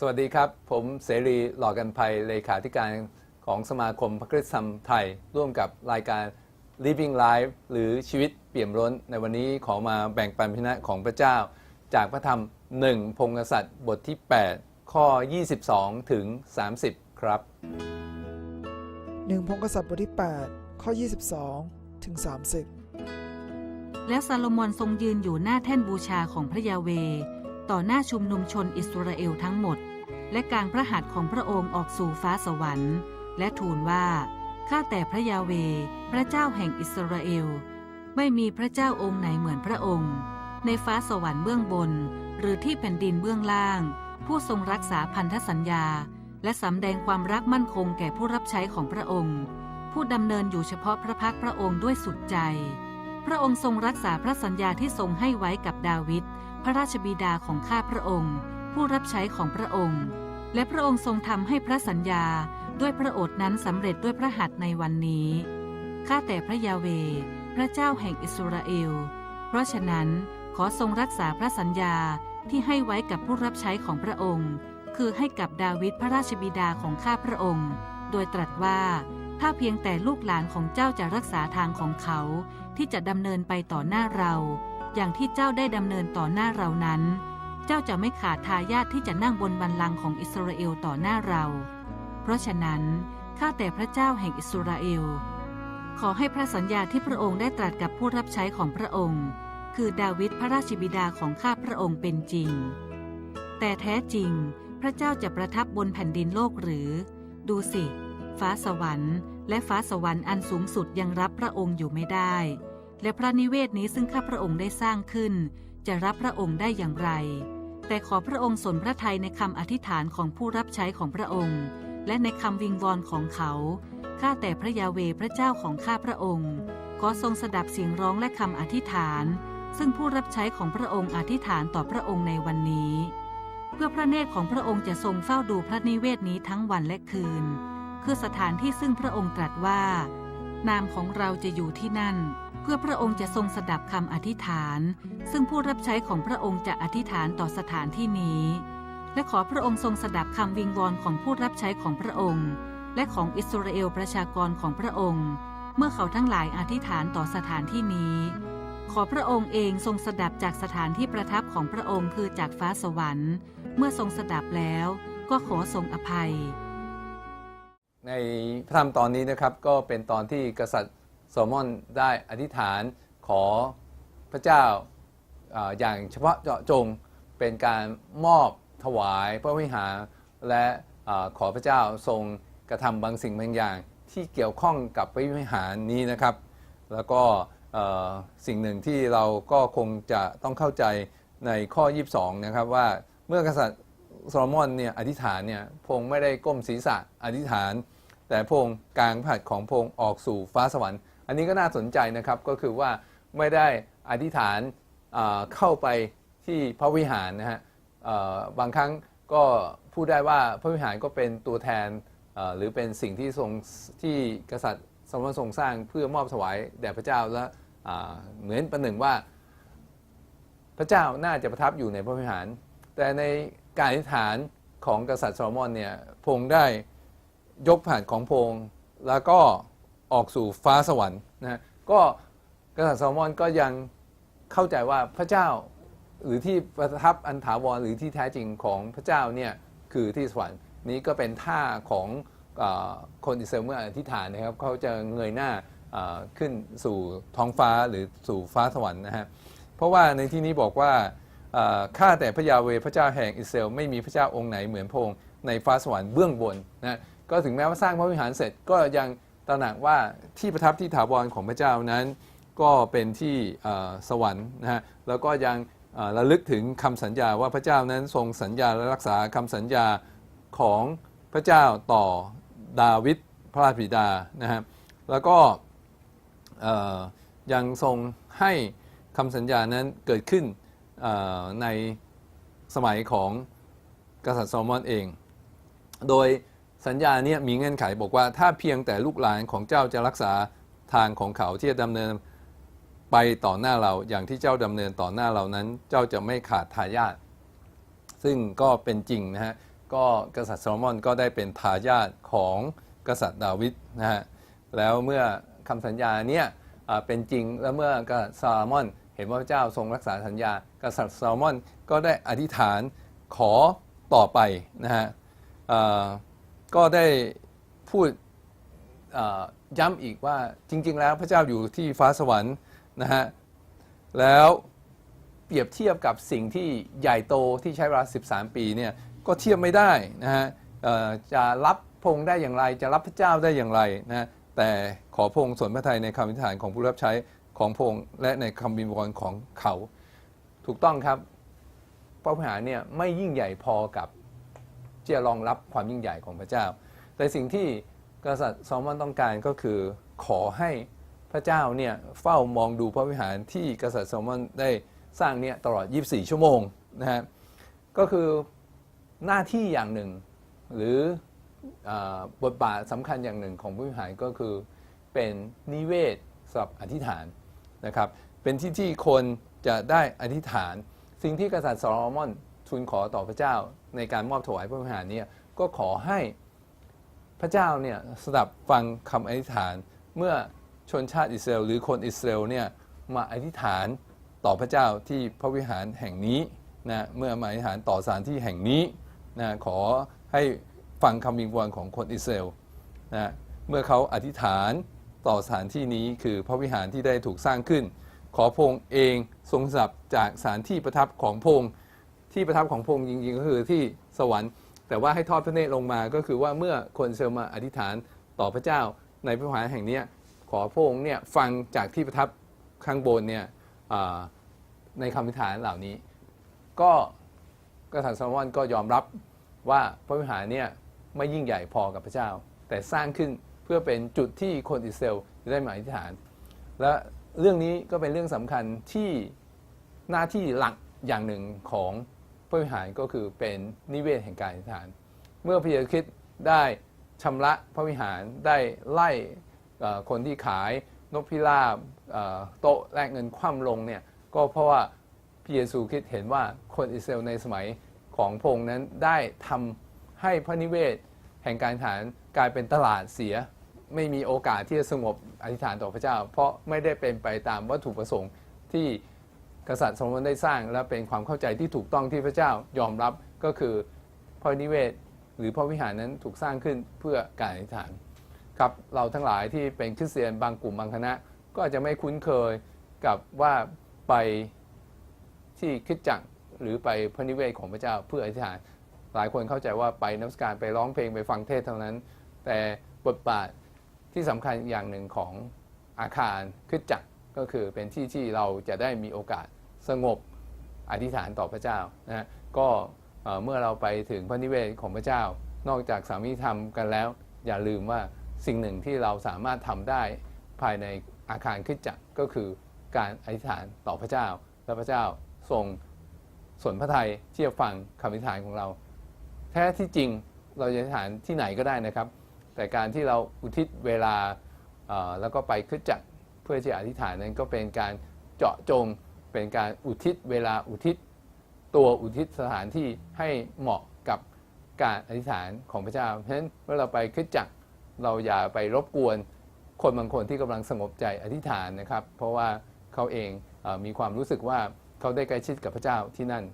สวัสดีครับ ผมเสรีหล่อกันภัยเลขาธิการของสมาคมพระคริสตธรรมไทย ร่วมกับรายการ Living Life หรือชีวิตเปี่ยมล้น ในวันนี้ขอมาแบ่งปันพินะของพระเจ้า จากพระธรรม1พงศษัตริย์บทที่ 8 ข้อ 22 ถึง 30 ครับหนึ่งพงกษัตริย์บทที่ 8 ข้อ 22 ถึง 30 แล้วซาโลมอนทรงยืนอยู่หน้าแท่นบูชาของพระยาเว ต่อหน้าชุมนุมชนอิสราเอลทั้งหมด และกางพระหัตถ์ของพระองค์ออกสู่ฟ้าสวรรค์ และทูลว่า ข้าแต่พระยาเว พระเจ้าแห่งอิสราเอล ไม่มีพระเจ้าองค์ไหนเหมือนพระองค์ ในฟ้าสวรรค์เบื้องบน หรือที่แผ่นดินเบื้องล่าง ผู้ทรงรักษาพันธสัญญา และสำแดงความรักมั่นคงแก่ผู้รับใช้ของพระองค์ ผู้ดำเนินอยู่เฉพาะพระพักพระองค์ด้วยสุดใจ พระองค์ทรงรักษาพระสัญญาที่ทรงให้ไว้กับดาวิดพระราชบิดาของข้าพระองค์ ผู้รับใช้ของพระองค์ และพระองค์ทรงทำให้พระสัญญาด้วยพระโอษนั้นสำเร็จด้วยพระหัตถ์ในวันนี้ ข้าแต่พระยาเว พระเจ้าแห่งอิสราเอล เพราะฉะนั้นขอทรงรักษาพระสัญญาที่ให้ไว้กับผู้รับใช้ของพระองค์ คือให้กับดาวิดพระราชบิดาของข้าพระองค์ โดยตรัสว่าถ้าเพียงแต่ลูกหลานของเจ้าจะรักษาทางของเขา ที่จะดำเนินไปต่อหน้าเรา อย่างที่เจ้าได้ดำเนินต่อหน้าเรานั้น เจ้าจะไม่ขาดทายาทที่จะนั่งบนบัลลังก์ของอิสราเอลต่อหน้าเรา เพราะฉะนั้นข้าแต่พระเจ้าแห่งอิสราเอล ขอให้พระสัญญาที่พระองค์ได้ตรัสกับผู้รับใช้ของพระองค์ คือดาวิดพระราชบิดาของข้าพระองค์เป็นจริง แต่แท้จริง พระเจ้าจะประทับบนแผ่นดินโลกหรือ ดูสิ ฟ้าสวรรค์ และฟ้าสวรรค์อันสูงสุดยังรับพระองค์อยู่ไม่ได้ และพระนิเวศนี้ซึ่งข้าพระองค์ได้สร้างขึ้น จะรับพระองค์ได้อย่างไร แต่ขอพระองค์สนพระทัยในคำอธิษฐานของผู้รับใช้ของพระองค์ และในคำวิงวอนของเขา ข้าแต่พระยาเวพระเจ้าของข้าพระองค์ ขอทรงสดับเสียงร้องและคำอธิษฐาน ซึ่งผู้รับใช้ของพระองค์อธิษฐานต่อพระองค์ในวันนี้ เพื่อพระเนตรของพระองค์จะทรงเฝ้าดูพระนิเวศนี้ทั้งวันและคืน คือสถานที่ซึ่งพระองค์ตรัสว่า นามของเราจะอยู่ที่นั่น พื่อพระองค์จะทรงสดับคำอธิษฐาน ซึ่งผู้รับใช้ของพระองค์จะอธิษฐานต่อสถานที่นี้ และขอพระองค์ทรงสดับคำวิงวอนของผู้รับใช้ของพระองค์ และของอิสราเอลประชากรของพระองค์ เมื่อเขาทั้งหลายอธิษฐานต่อสถานที่นี้ ขอพระองค์เองทรงสดับจากสถานที่ประทับของพระองค์คือจากฟ้าสวรรค์ เมื่อทรงสดับแล้วก็ขอทรงอภัยในพระธรรมตอนนี้นะครับก็เป็นตอนที่กษัตริย์ โซโลมอนได้อธิษฐานขอพระเจ้าอย่างเฉพาะเจาะจงเป็นการมอบถวายพระวิหาร และขอพระเจ้าทรงกระทำบางสิ่งบางอย่าง ที่เกี่ยวข้องกับพระวิหารนี้นะครับ แล้วก็สิ่งหนึ่งที่เราก็คงจะต้องเข้าใจในข้อ 22 นะครับว่าเมื่อกษัตริย์โซโลมอนเนี่ยอธิษฐานเนี่ยพงค์ไม่ได้ก้มศีรษะอธิษฐาน แต่พงค์กลางผัดของพงค์ออกสู่ฟ้าสวรรค์ อันนี้ก็น่าสนใจนะครับก็คือว่าไม่ได้อธิษฐานเข้าไปที่พระวิหารนะฮะบางครั้งก็พูดได้ว่าพระวิหารก็เป็นตัวแทนหรือเป็นสิ่งที่ทรงที่กษัตริย์สมณทรงสร้างเพื่อมอบถวายแด่พระเจ้าและเหมือนประหนึ่งว่า พระเจ้าน่าจะประทับอยู่ในพระวิหาร แต่ในการอธิษฐานของกษัตริย์โซโลมอนเนี่ยพงได้ยกผ่านของพงแล้วก็ออกสู่ฟ้าสวรรค์ นะก็กษัตริย์โซโลมอนก็ยังเข้าใจว่าพระเจ้าหรือที่ประทับอันถาวรหรือที่แท้จริงของพระเจ้าเนี่ยคือที่สวรรค์นี้ก็เป็นท่าของอคนอิสราเอลเมื่ออธิษฐานนะครับเขาจะเงยหน้าขึ้นสู่ท้องฟ้าหรือสู่ฟ้าสวรรค์นะฮะเพราะว่าในที่นี้บอกว่าข้าแต่พระยาเวพระเจ้าแห่งอิสราเอลไม่มีพระเจ้าองค์ไหนเหมือนพระองค์ในฟ้าสวรรค์เบื้องบนนะก็ถึงแม้ว่าสร้างพระวิหารเสร็จก็ยัง ตระหนักว่าที่ประทับที่ถาวรของพระเจ้านั้น ก็เป็นที่สวรรค์นะฮะแล้วก็ยังระลึกถึงคำสัญญาว่าพระเจ้านั้นทรงสัญญาและรักษาคำสัญญาของพระเจ้าต่อดาวิดพระราชบิดานะฮะแล้วก็ยังทรงให้คำสัญญานั้นเกิดขึ้นในสมัยของกษัตริย์โซโลมอนเอง โดย สัญญาเนี้มีเงื่อนไขบอกว่าถ้าเพียงแต่ลูกหลานของเจ้าจะรักษาทางของเขาที่จะดำเนินไปต่อหน้าเราอย่างที่เจ้าดำเนินต่อหน้าเรานั้น เจ้าจะไม่ขาดทายาทซึ่งก็เป็นจริงนะฮะก็กษัตริย์โซโลมอนก็ได้เป็นทายาทของกษัตริย์ดาวิดนะฮะแล้วเมื่อคำสัญญาเนี่ยเป็นจริงแล้วเมื่อกษัตริย์โซโลมอน เห็นว่าเจ้าทรงรักษาสัญญา กษัตริย์โซโลมอนก็ได้อธิษฐานขอต่อไปนะฮะ ก็ได้พูดย้ำอีกว่าจริง ๆ แล้วพระเจ้าอยู่ที่ฟ้าสวรรค์นะฮะแล้วเปรียบเทียบกับสิ่งที่ใหญ่โตที่ใช้เวลา 13 ปีเนี่ยก็เทียบไม่ได้นะฮะจะรับพงได้อย่างไร จะรับพระเจ้าได้อย่างไรนะแต่ขอพงส่วนพระทัยในคำอธิฐานของผู้รับใช้ของพงและในคำบิณฑบาตของเขา ถูกต้องครับพระวิหารเนี่ยไม่ยิ่งใหญ่พอกับ ที่จะรองรับความยิ่งใหญ่ของพระเจ้า แต่สิ่งที่กษัตริย์ซอมอนต้องการก็คือขอให้พระเจ้าเนี่ยเฝ้ามองดูพระวิหารที่กษัตริย์ซอมอนได้สร้างเนี่ยตลอด 24 ชั่วโมงนะฮะก็คือหน้าที่อย่างหนึ่ง หรืออบทบาทสำคัญอย่างหนึ่งของพระวิหารก็คือเป็นนิเวศสำหรับอธิษฐานนะครับเป็นที่ที่คนจะได้อธิษฐาน สิ่งที่กษัตริย์โซโลมอน ทูลขอต่อพระเจ้าในการมอบถวายพระวิหารเนี่ยก็ขอให้พระเจ้าเนี่ยสดับฟังคำอธิษฐานเมื่อชนชาติอิสราเอลหรือคนอิสราเอลเนี่ยมาอธิษฐานต่อพระเจ้าที่พระวิหารแห่งนี้นะเมื่อมาอธิษฐานต่อสถานที่แห่งนี้นะขอให้ฟังคำวิงวอนของคนอิสราเอลนะเมื่อเขาอธิษฐานต่อสถานที่นี้คือพระวิหารที่ได้ถูกสร้างขึ้น ขอพงเองทรงสับจากสถานที่ประทับของพงค์ ที่ประทับของพระองค์จริงๆ ก็คือที่สวรรค์ แต่ว่าให้ทอดพระเนตรลงมาก็คือว่าเมื่อคนเซลมาอธิษฐานต่อพระเจ้าในพระวิหารแห่งนี้ขอพระองค์เนี่ยฟังจากที่ประทับข้างบนเนี่ยในคำอธิษฐานเหล่านี้ ก็กษัตริย์โซโลมอนก็ยอมรับว่าพระวิหารเนี่ยไม่ยิ่งใหญ่พอกับพระเจ้า แต่สร้างขึ้นเพื่อเป็นจุดที่คนอิสราเอลจะได้มาอธิษฐาน และเรื่องนี้ก็เป็นเรื่องสำคัญที่หน้าที่หลักอย่างหนึ่งของ พระวิหารก็คือเป็นนิเวศแห่งการอธิษฐาน เมื่อพระเยซูคริสต์ได้ชำระพระวิหารได้ไล่คนที่ขายนกพิราบโต๊ะแลกเงินคว่ำลงเนี่ยก็เพราะว่าพระเยซูคริสต์เห็นว่าคนอิสราเอลในสมัยของพงค์นั้นได้ทำให้พระนิเวศแห่งการอธิษฐานกลายเป็นตลาดเสีย ไม่มีโอกาสที่จะสงบอธิษฐานต่อพระเจ้า เพราะไม่ได้เป็นไปตามวัตถุประสงค์ที่ กษัตริย์โซโลมอนได้สร้างและเป็นความเข้าใจที่ถูกต้องที่พระเจ้ายอมรับก็คือพระนิเวศ หรือพระวิหารนั้นถูกสร้างขึ้นเพื่อการอธิษฐานครับเราทั้งหลายที่เป็นคริสเตียนบางกลุ่มบางคณะ ก็อาจจะไม่คุ้นเคยกับว่าไปที่คิดจักรหรือไปพระนิเวศของพระเจ้าเพื่ออธิษฐาน หลายคนเข้าใจว่าไปนมัสการไปร้องเพลงไปฟังเทศเท่านั้น แต่บทบาทที่สำคัญอย่างหนึ่งของอาคารคิดจักรก็คือเป็นที่ที่เราจะได้มีโอกาส สงบอธิษฐานต่อพระเจ้านะก็เมื่อเราไปถึงพระนิเวศของพระเจ้า นอกจากสามีธรรมกันแล้ว อย่าลืมว่าสิ่งหนึ่งที่เราสามารถทำได้ภายในอาคารคริดจักรก็คือการอธิษฐานต่อพระเจ้า และพระเจ้าทรงสนพระทัยที่จะฟังคำอธิษฐานของเรา แท้ที่จริงเราจะอธิษฐานที่ไหนก็ได้นะครับ แต่การที่เราอุทิศเวลาแล้วก็ไปคริดจักรเพื่อที่อธิษฐานนั้นก็เป็นการเจาะจง เป็นการอุทิศเวลาอุทิศตัวอุทิศสถานที่ให้เหมาะกับการอธิษฐานของพระเจ้า เพราะฉะนั้นเมื่อเราไปคิดจักรเราอย่าไปรบกวน คนบางคนที่กำลังสงบใจอธิษฐานนะครับ เพราะว่าเขาเองเอมีความรู้สึกว่าเขาได้ใกล้ชิดกับพระเจ้าที่นั่น